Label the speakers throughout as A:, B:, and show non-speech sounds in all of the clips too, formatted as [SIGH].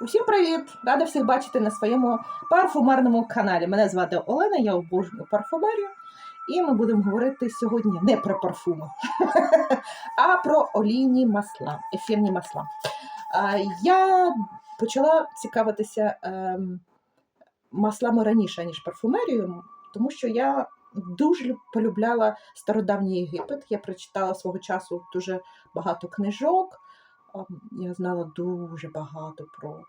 A: Усім привіт! Рада всіх бачити на своєму парфумерному каналі. Мене звати Олена, я обожнюю парфумерію. І ми будемо говорити сьогодні не про парфуми, [LAUGHS] а про олійні масла, ефірні масла. Я почала цікавитися ем, маслами раніше, ніж парфумерією, тому що я дуже полюбляла стародавній Єгипет. Я прочитала свого часу дуже багато книжок. Я знала дуже багато про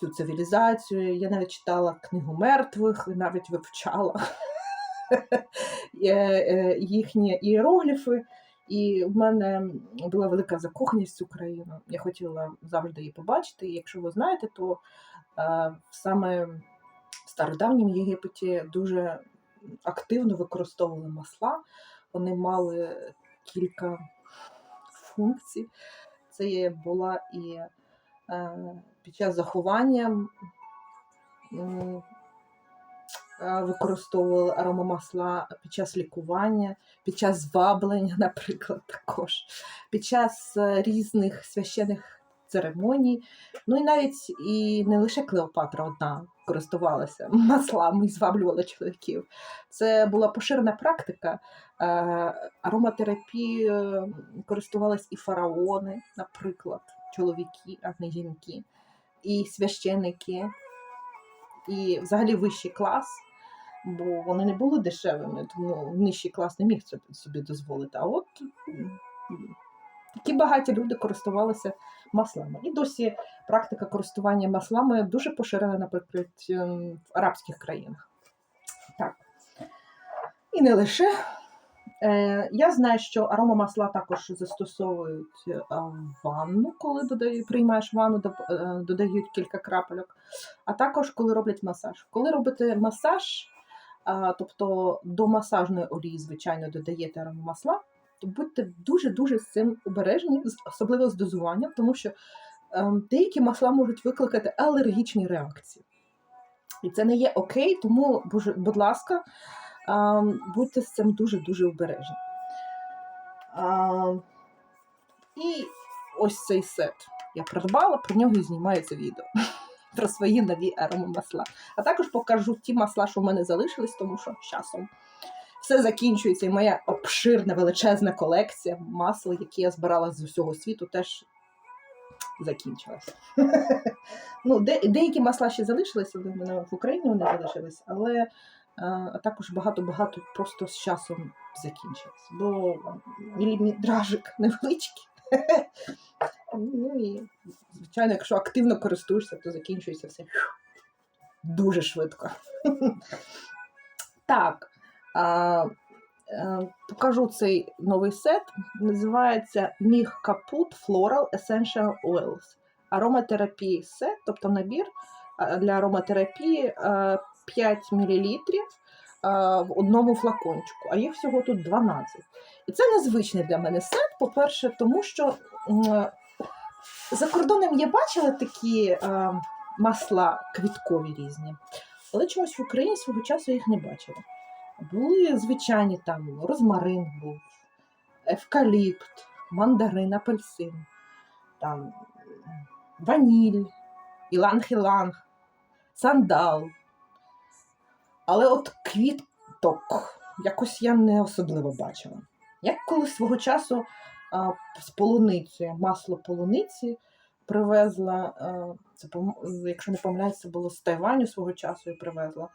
A: цю цивілізацію. Я навіть читала книгу мертвих, і навіть вивчала [LAUGHS] е, е, їхні іерогліфи. І в мене була велика закоханість в країну. Я хотіла завжди її побачити. І якщо ви знаєте, то е, саме в стародавньому Єгипеті дуже активно використовували масла. Вони мали кілька функцій. Це була і е, під час заховання м, е, використовували аромамасла під час лікування, під час зваблення, [LAUGHS] наприклад, також, під час е, різних священих церемоній. Ну і навіть і не лише Клеопатра одна користувалася [LAUGHS] маслами і зваблювала чоловіків. Це була поширена практика. Е, Ароматерапією користувались і фараони, наприклад, чоловіки, а не жінки, і священики, і взагалі вищий клас, бо вони не були дешевими, тому нижчий клас не міг собі дозволити. А от такі багаті люди користувалися маслами. І досі практика користування маслами дуже поширена, наприклад, ем, в арабських країнах. Так. І не лише. Е, Я знаю, що аромамасла також застосовують е, в ванну, коли додають, приймаєш ванну, е, додають кілька крапельок, а також коли роблять масаж. Коли робите масаж, тобто до масажної олії, звичайно, додаєте аромамасла, то будьте дуже-дуже з цим обережні, особливо з дозуванням, тому що ем, деякі масла можуть викликати алергічні реакції. І це не є окей, тому, будь ласка, ем, будьте з цим дуже-дуже обережні. Ем, І ось цей сет я придбала, про нього і знімається відео. [LAUGHS] Про свої нові аромамасла. А також покажу ті масла, що в мене залишились, тому що з часом все закінчується, і моя обширна величезна колекція масел, які я збирала з усього світу, теж закінчилася. [LAUGHS] ну, де, деякі масла ще залишилися, в мене в Україні вони залишились, але е, а також багато-багато просто з часом закінчилось. Бо мілімідражик невеличкий. [LAUGHS] ну і, звичайно, якщо активно користуєшся, то закінчується все дуже швидко. [LAUGHS] так. Е, покажу цей новий сет. Називається Міг Капут Floral Essential Oils. Ароматерапії сет, тобто набір е, для ароматерапії е, 5 мл в одному флакончику, а їх всього тут 12. І це незвичний для мене сет. По-перше, тому що за кордоном я бачила такі е, масла квіткові різні, але чомусь в Україні свого часу їх не бачила. Були звичайні там розмарин був, евкаліпт, мандарин, апельсин, там ваніль, іланг-іланг, сандал. Але от квіток якось я не особливо бачила. Як колись свого часу а, з полуницею, масло полуниці привезла, а, це, якщо не помиляюсь, це було з Тайваню свого часу і привезла.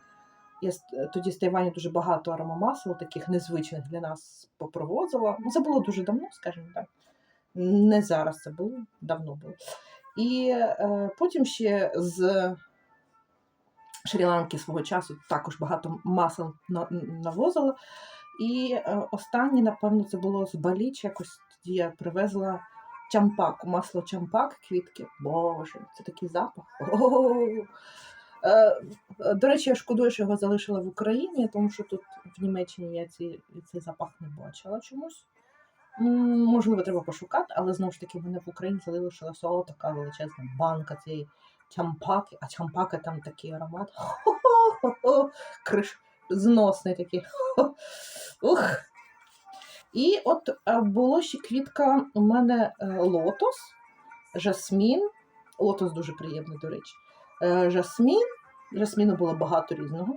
A: Я тоді з Тайваню дуже багато аромамасел, таких незвичних для нас попровозила. Ну, Це було дуже давно, скажімо так. Не зараз це було, давно було. І е, потім ще з Шрі-Ланки свого часу також багато масел навозила. І е, останнє, напевно, це було з Балі, чи якось тоді я привезла чампаку, масло чампак, квітки. Боже, це такий запах. О! Е, е, До речі, я шкодую, що його залишила в Україні, тому що тут в Німеччині я ці, цей запах не бачила чомусь. Можливо, треба пошукати, але знову ж таки в мене в Україні залишилася така величезна банка цієї чампаки, а чампака там такий аромат. Хо-хо-хо, криш зносний такий. Ух. І от е, було ще квітка у мене е, лотос, жасмін Лотос дуже приємний, до речі. Е, Жасмін. Жасміну було багато різного.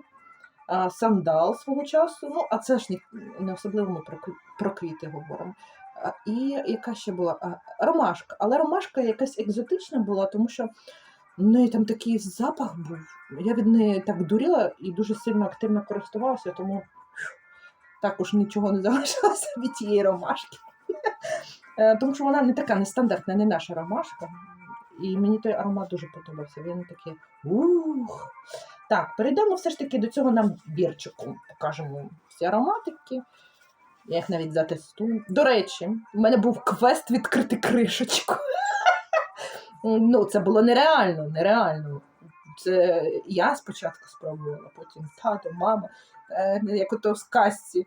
A: Сандал свого часу. Ну, а це ж не, особливо ми про, квіти говоримо. І яка ще була? Ромашка. Але ромашка якась екзотична була, тому що в неї там такий запах був. Я від неї так дуріла і дуже сильно активно користувалася, тому також нічого не [LAUGHS] залишилося від тієї ромашки. Е, Тому що вона не така нестандартна, не наша ромашка. І мені той аромат дуже подобався. Він такий ух. Так, перейдемо все ж таки до цього набірчику. Покажемо всі ароматики. Я їх навіть затестую. До речі, в мене був квест відкрити кришечку. [LAUGHS] Ну, це було нереально, нереально. Це я спочатку спробувала, потім тато, мама, е, як ото в сказці.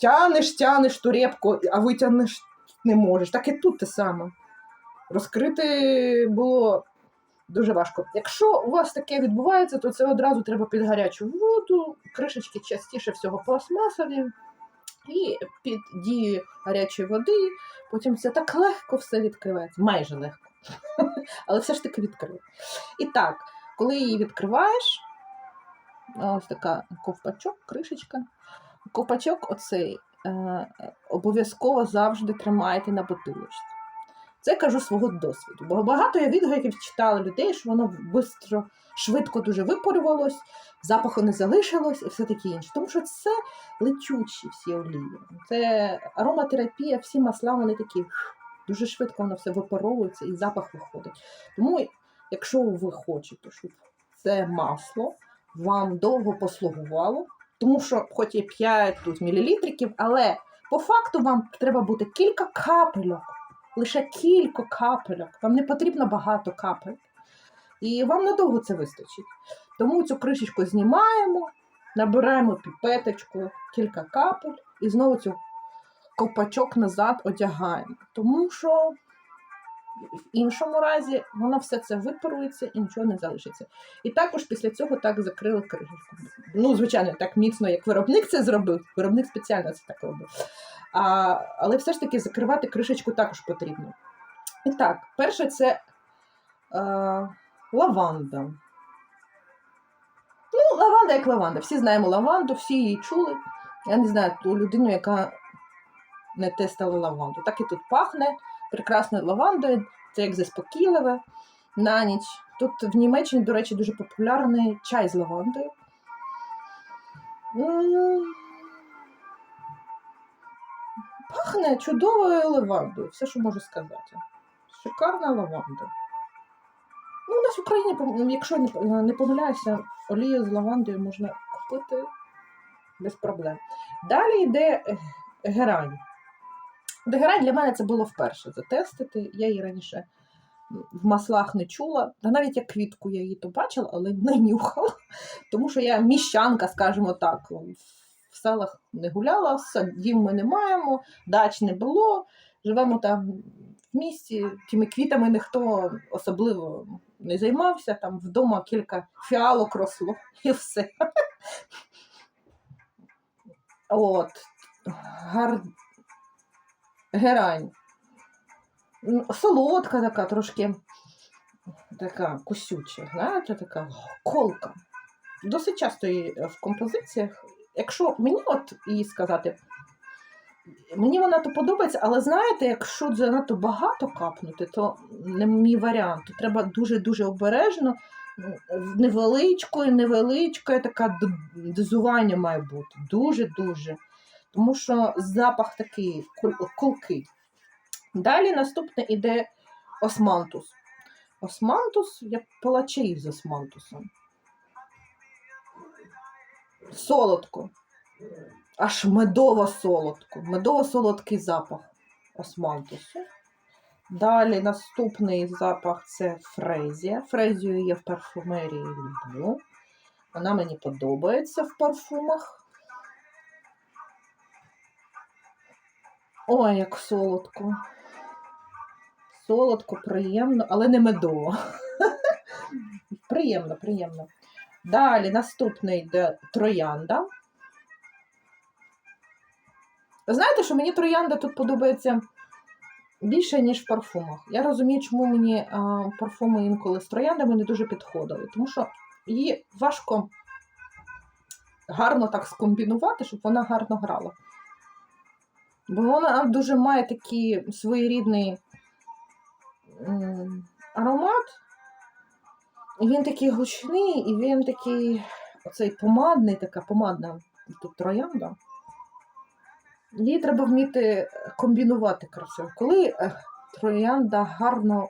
A: Тянеш, тянеш ту репку, а витягнеш не можеш. Так і тут те саме. Розкрити було дуже важко. Якщо у вас таке відбувається, то це одразу треба під гарячу воду, кришечки частіше всього пластмасові. І під дією гарячої води, потім це так легко все відкривається, майже легко. [LAUGHS] Але все ж таки відкрив. І так, коли її відкриваєш, ось така ковпачок, кришечка. Ковпачок оцей е, обов'язково завжди тримайте на бутилочці. Це кажу свого досвіду. Бо багато я відгуків читала людей, що воно бистро, швидко дуже випарювалось, запаху не залишилось і все таке інше. Тому що це летючі всі олії. Це ароматерапія, всі масла вони такі дуже швидко воно все випаровується і запах виходить. Тому, якщо ви хочете, щоб це масло вам довго послугувало, тому що, хоч і 5 тут мілілітриків, але по факту вам треба буде кілька капельок, лише кілька капельок. Вам не потрібно багато капель. І вам надовго це вистачить. Тому цю кришечку знімаємо, набираємо піпеточку, кілька капель і знову цю ковпачок назад одягаємо. Тому що в іншому разі воно все це випарується і нічого не залишиться. І також після цього так закрили кришечку. Ну, звичайно, так міцно, як виробник це зробив. Виробник спеціально це так робив. А, але все ж таки закривати кришечку також потрібно. І так, перше це е, лаванда. Ну, лаванда як лаванда. Всі знаємо лаванду, всі її чули. Я не знаю ту людину, яка не тестила лаванду. Так і тут пахне прекрасною лавандою, це як заспокійливе на ніч. Тут в Німеччині, до речі, дуже популярний чай з лавандою. Пахне чудовою лавандою, все, що можу сказати. Шикарна лаванда. Ну, у нас в Україні, якщо не, помиляюся, олію з лавандою можна купити без проблем. Далі йде е, герань. Герань для мене це було вперше затестити. Я її раніше в маслах не чула. Та навіть як квітку я її то бачила, але не нюхала. Тому що я міщанка, скажімо так, в селах не гуляла, садів ми не маємо, дач не було. Живемо там в місті, тими квітами ніхто особливо не займався. Там вдома кілька фіалок росло [LAUGHS] і все. От. Гар... Герань. Солодка така, трошки така кусюча, знаєте, така колка. Досить часто її в композиціях. Якщо мені от її сказати, мені вона то подобається, але знаєте, якщо занадто багато капнути, то не мій варіант. То треба дуже-дуже обережно, невеличкою, невеличкою, така дозування має бути. Дуже-дуже. Тому що запах такий кул- колкий. Далі наступне іде османтус. Османтус, я пила чаї з османтусом. Солодко. Аж медово-солодко. Медово-солодкий запах османтусу. Далі наступний запах це фрезія. Фрезію я в парфумерії люблю. Вона мені подобається в парфумах. Ой, як солодко. Солодко, приємно, але не медово. [LAUGHS] приємно, приємно. Далі наступний йде троянда. Знаєте, що мені троянда тут подобається більше, ніж в парфумах. Я розумію, чому мені парфуми інколи з трояндами не дуже підходили, тому що її важко гарно так скомбінувати, щоб вона гарно грала. Бо вона дуже має такий своєрідний аромат. Він такий гучний, і він такий оцей помадний, така помадна тут троянда. Її треба вміти комбінувати красиво. Коли е, троянда гарно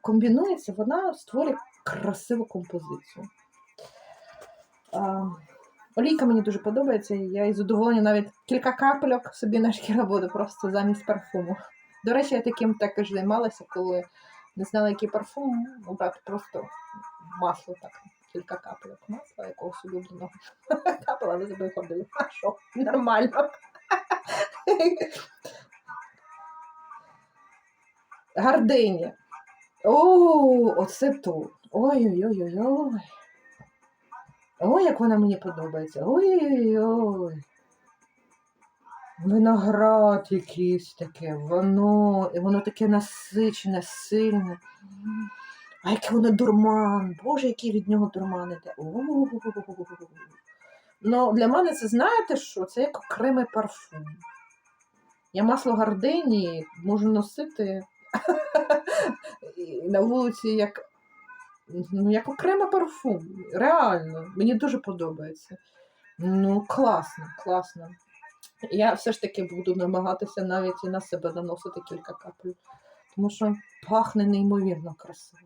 A: комбінується, вона створює красиву композицію. Олійка мені дуже подобається, і я із задоволенням навіть кілька капельок собі на шкіру буду просто замість парфуму. До речі, я таким також займалася, коли не знала, який парфум, обрати просто масло так. Кілька капельок масла якогось улюбленого. [LAUGHS] Капала, не забив ходили. А що? Нормально. Гардині. О, оце тут. Ой-ой-ой-ой-ой. Ой, як вона мені подобається. Ой-ой-ой. Виноград якийсь таке, воно, і воно таке насичене, сильне. А яке воно дурман. Боже, який від нього дурман іде. Ну, для мене це знаєте що? Це як окремий парфум. Я масло гардені можу носити на вулиці як, ну, як окремий парфум. Реально, мені дуже подобається. Ну, класно, класно. Я все ж таки буду намагатися навіть і на себе наносити кілька капель, тому що пахне неймовірно красиво.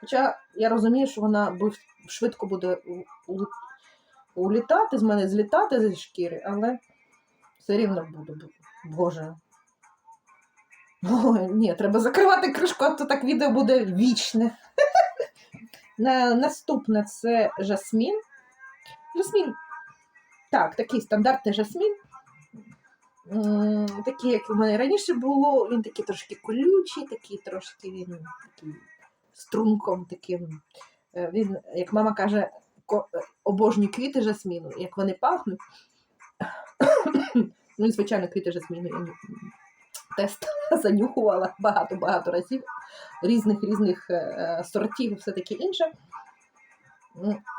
A: Хоча я розумію, що вона швидко буде улітати з мене, злітати зі шкіри, але все рівно буду. Боже. Ой, ні, треба закривати кришку, а то так відео буде вічне. [LAUGHS] Наступне це жасмін. Жасмін. Так, такий стандартний жасмін. Такий, як у мене раніше було, він такий трошки колючий, такий трошки він такий струнком таким. Е, Він, як мама каже, е, квіти жасміну, як вони пахнуть. ну і звичайно, квіти жасміну я тест [LAUGHS] занюхувала багато-багато разів різних різних е, сортів і все таке інше.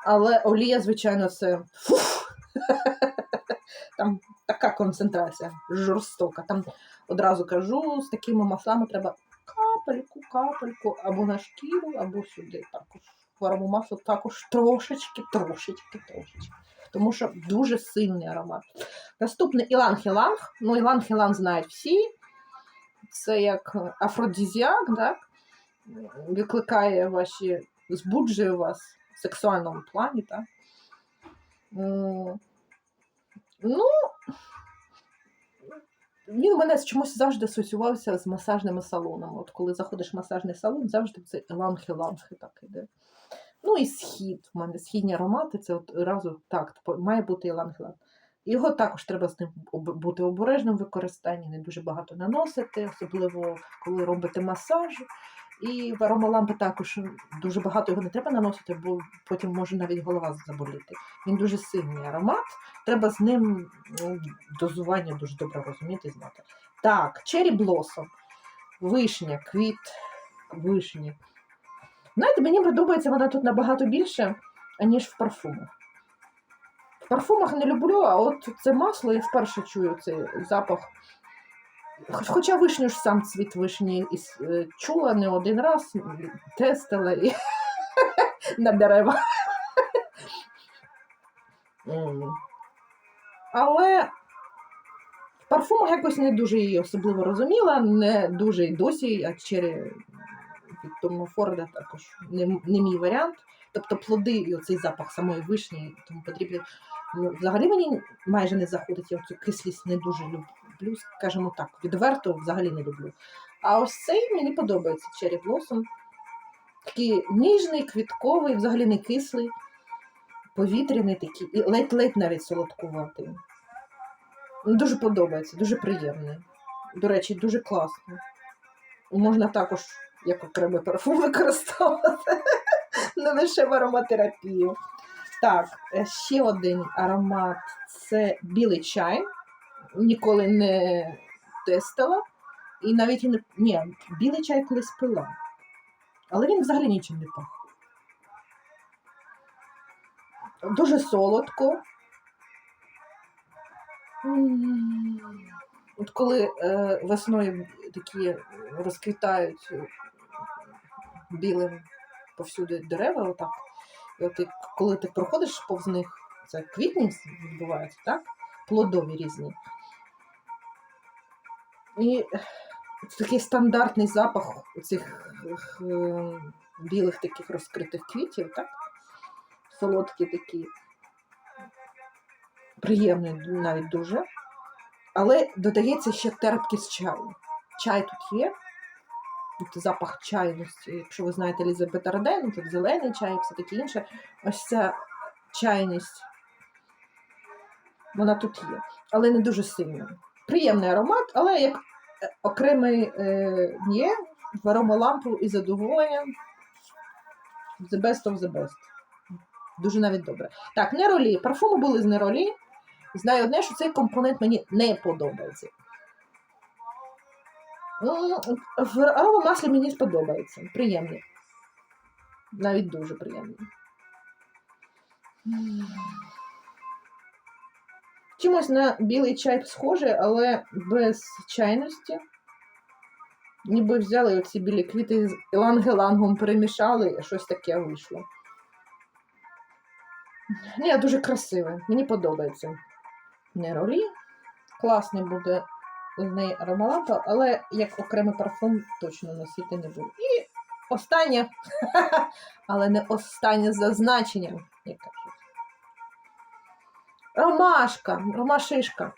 A: Але олія, звичайно, це фух, [LAUGHS] там така концентрація жорстока. Там одразу кажу, з такими маслами треба капельку, капельку або на шкіру, або сюди. Також варимо масло також трошечки, трошечки, трошечки. Тому що дуже сильний аромат. Наступний іланг-іланг. Ну, іланг-іланг знають всі. Це як афродизіак, так? Викликає ваші, збуджує вас в сексуальному плані, так? Ну, він мене чомусь завжди асоціювався з масажними салонами. От коли заходиш в масажний салон, завжди це іланг-іланг так іде. Ну і схід. У мене східні аромати, це от разу так, типу, має бути іланг-іланг. Його також треба з ним бути обережним в використанні, не дуже багато наносити, особливо коли робите масаж. І аромалампи також дуже багато його не треба наносити, бо потім може навіть голова заболіти. Він дуже сильний аромат. Треба з ним ну, дозування дуже добре розуміти і знати. Так, Cherry Blossom. Вишня, квіт вишні. Знаєте, мені подобається вона тут набагато більше, аніж в парфумах. В парфумах не люблю, а от це масло я вперше чую цей запах. Хоч- Хоча вишню ж сам цвіт вишні і е, чула не один раз, тестила і [LAUGHS] на дерева. Але в парфумах якось не дуже її особливо розуміла, не дуже й досі, а через від Тома Форда також не, не мій варіант. Тобто плоди і оцей запах самої вишні тому потрібно. Ну, взагалі мені майже не заходить, я цю кислість не дуже люблю, скажімо так, відверто взагалі не люблю. А ось цей мені подобається Cherry Blossom. Такий ніжний, квітковий, взагалі не кислий, повітряний такий, і ледь-ледь навіть солодкуватий. Дуже подобається, дуже приємний. До речі, дуже класно. Можна також як окремий парфум [LAUGHS] використовувати, не лише в ароматерапію. Так, е, ще один аромат це білий чай. Ніколи не тестила. І навіть не ні, білий чай колись пила. Але він взагалі нічим не пах. Дуже солодко. От коли е, весною такі розквітають е, білим повсюди дерева, отак. От коли ти проходиш повз них, це квітні відбувається, так? Плодові різні. І це такий стандартний запах цих білих таких розкритих квітів, так? Солодкі такі. Приємний навіть дуже. Але додається ще терпкість чаю. Чай тут є. Тут запах чайності. Якщо ви знаєте Елізабета Роден, тут зелений чай, все таке інше. Ось ця чайність. Вона тут є. Але не дуже сильна. Приємний аромат, але як е, окремий е, є в аромалампу і задоволення. The best of the best. Дуже навіть добре. Так, неролі. Парфуми були з неролі. Знаю одне, що цей компонент мені не подобається. М, В аромамаслі мені сподобається. Приємний. Навіть дуже приємний. М. Чимось на білий чай схоже, але без чайності. Ніби взяли оці білі квіти з ілангелангом перемішали, і щось таке вийшло. Ні, дуже красиве. Мені подобається. Неролі. Класний буде з неї аромалампа, але як окремий парфум точно носити не буду. І останнє, [LAUGHS] але не останнє за значенням, як кажуть. Ромашка, ромашишка.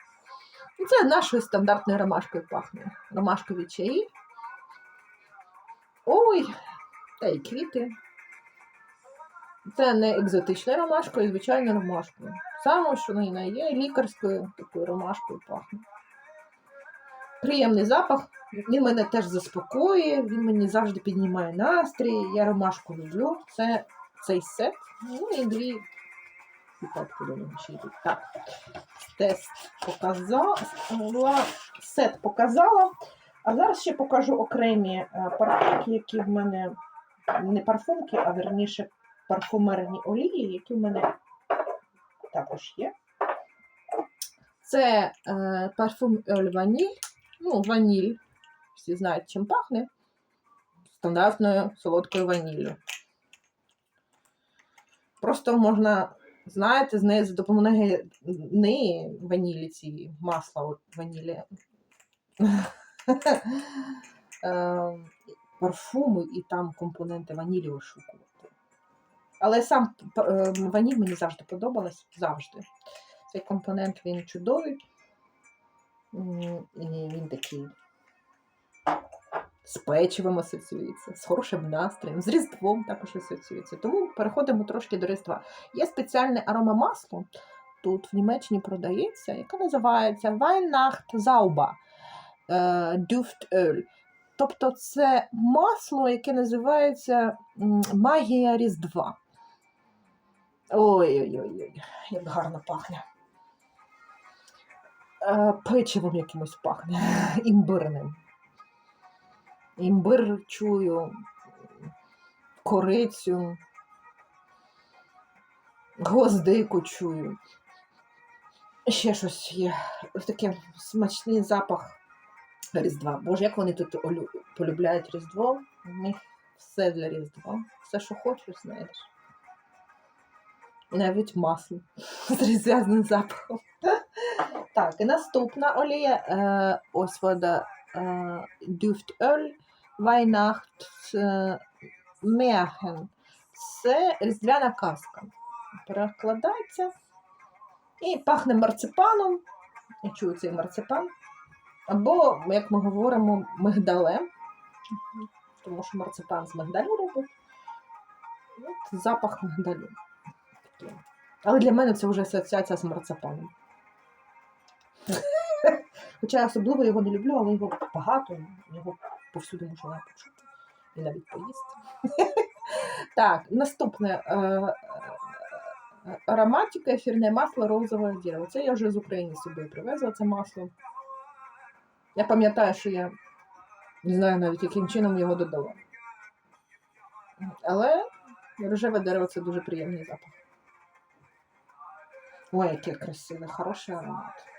A: Ну, Це нашою стандартною ромашкою пахне. Ромашкові чаї. Ой, та й квіти. Це не екзотична ромашка, і звичайна ромашка. Саме, що вона є, лікарською такою ромашкою пахне. Приємний запах. Він мене теж заспокоює, він мені завжди піднімає настрій. Я ромашку люблю. Це цей сет. Ну і дві піпетки до нього ще йдуть. Так, тест показала, сет показала. А зараз ще покажу окремі е, парфумки, які в мене не парфумки, а верніше парфумерні олії, які в мене також є. Це е, парфум Vanille. Ну, ваніль. Всі знають, чим пахне. Стандартною солодкою ваніллю. Просто можна, знаєте, з неї за допомогою неї ванілі ці масла ванілі. [LAUGHS] е, парфуми і там компоненти ванілі вишукувати. Але сам е, ваніль мені завжди подобалась. Завжди. Цей компонент він чудовий. Він такий з печивом асоціюється, з хорошим настроєм, з Різдвом також асоціюється. Тому переходимо трошки до Різдва. Є спеціальне аромамасло, тут в Німеччині продається, яке називається Weihnachtszauber е, Duft Öl. Тобто це масло, яке називається магія Різдва. Ой-ой-ой, як гарно пахне. Е, Печивом якимось пахне, [LAUGHS] імбирним. Імбир чую, корицю, гвоздику чую. Ще щось є. Такий смачний запах Різдва. Боже, як вони тут полюбляють Різдво. У них все для Різдва. Все, що хочеш, знайдеш. Навіть масло [LAUGHS] з різдвяним запахом. Так, і наступна олія. Е, ось вода е, Duftøl Weihnacht е. Це різдвяна казка. Перекладається. І пахне марципаном. Я чую цей марципан. Або, як ми говоримо, мигдалем. Тому що марципан з мигдалю робить. От запах мигдалю. Але для мене це вже асоціація з марципаном. [LAUGHS] Хоча я особливо його не люблю, але його багато, його повсюди можна почути і навіть поїсти. [LAUGHS] Так, наступне е, е, ароматика, ефірне масло розове дерево. Це я вже з України з собою привезла це масло. Я пам'ятаю, що я Не знаю навіть, яким чином його додала. Але рожеве дерево це дуже приємний запах. Ой, яке красиве, хороший аромат.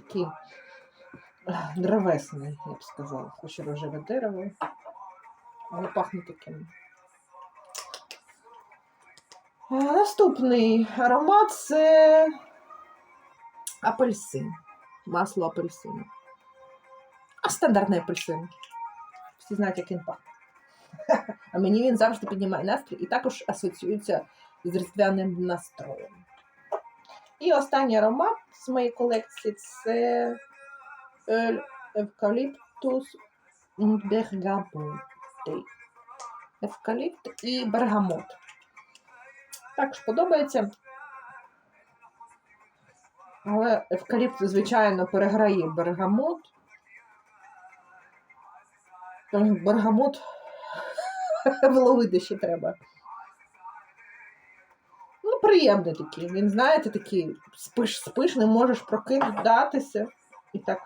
A: Такий древесний, я б сказала, хоч рожеве дерево. Але пахне таким. Наступний аромат це апельсин. Масло апельсину. А стандартний апельсин. Всі знають, як він пахне. [LAUGHS] А мені він завжди піднімає настрій і також асоціюється з різдвяним настроєм. І останній аромат з моєї колекції це Ель Евкаліптус Бергамоти. Евкаліпт і бергамот. Також подобається. Але евкаліпт, звичайно, переграє бергамот. Бергамот [LAUGHS] вловити ще треба. Ну, приємний такий. Він, знаєте, такий спиш, спиш, не можеш прокидатися. І так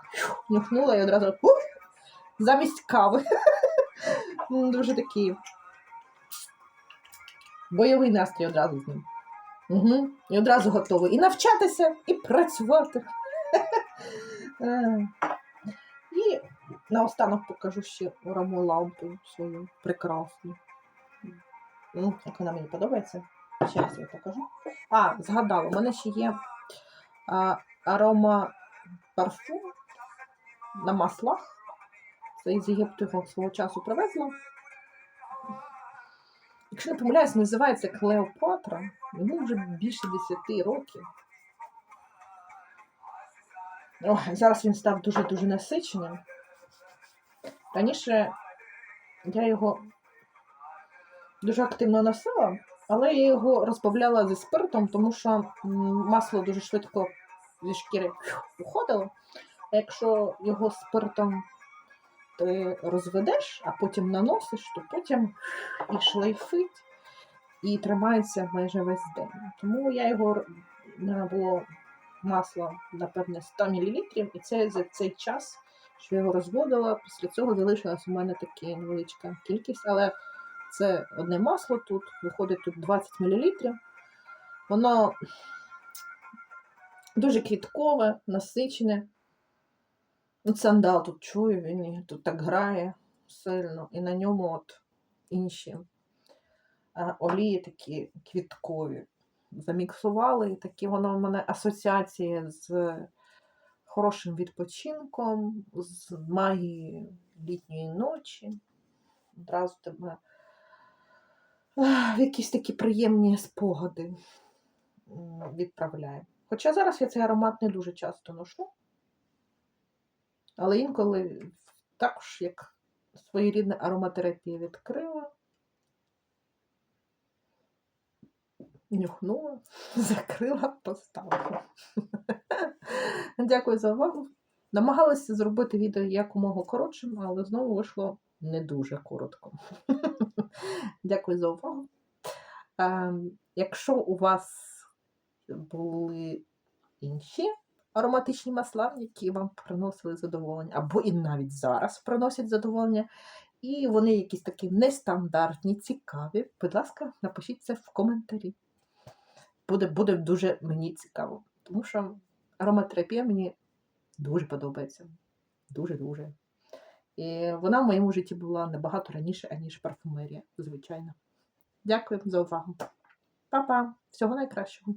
A: нюхнула і одразу ух, замість кави. [LAUGHS] Ну, Дуже такий бойовий настрій одразу з ним. Угу. І одразу готовий і навчатися, і працювати. [LAUGHS] Е. І наостанок покажу ще раму лампу свою прекрасну. Ну, як вона мені подобається. Зараз я покажу. А, згадала, у мене ще є а, арома парфум на маслах. Це із Єгипту його свого часу привезла. Якщо не помиляюсь, називається Клеопатра. Йому вже більше 10 років. Ой, зараз він став дуже-дуже насиченим. Раніше я його дуже активно носила, але я його розбавляла зі спиртом, тому що масло дуже швидко зі шкіри уходило. А якщо його спиртом ти розведеш, а потім наносиш, то потім і шлейфить, і тримається майже весь день. Тому я його мене було масло, напевне, 100 мл, і це за цей час, що я його розводила, після цього залишилась у мене така невеличка кількість, але це одне масло тут, виходить тут 20 мл. Воно дуже квіткове, насичене. Ну, сандал тут чую, він тут так грає сильно, і на ньому от інші олії такі квіткові. Заміксували, і такі воно в мене асоціації з хорошим відпочинком, з магією літньої ночі. Одразу тебе якісь такі приємні спогади відправляє. Хоча зараз я цей аромат не дуже часто ношу. Але інколи також як своєрідна ароматерапія відкрила, нюхнула, [LAUGHS] закрила, поставила. Дякую за увагу. Намагалася зробити відео якомога коротшим, але знову вийшло не дуже коротко. [LAUGHS] Дякую за увагу. Ем, Якщо у вас були інші ароматичні масла, які вам приносили задоволення, або і навіть зараз приносять задоволення, і вони якісь такі нестандартні, цікаві, будь ласка, напишіть це в коментарі. Буде, буде дуже мені цікаво, тому що ароматерапія мені дуже подобається. Дуже-дуже. І вона в моєму житті була набагато раніше, аніж парфумерія, звичайно. Дякую за увагу. Па-па! Всього найкращого.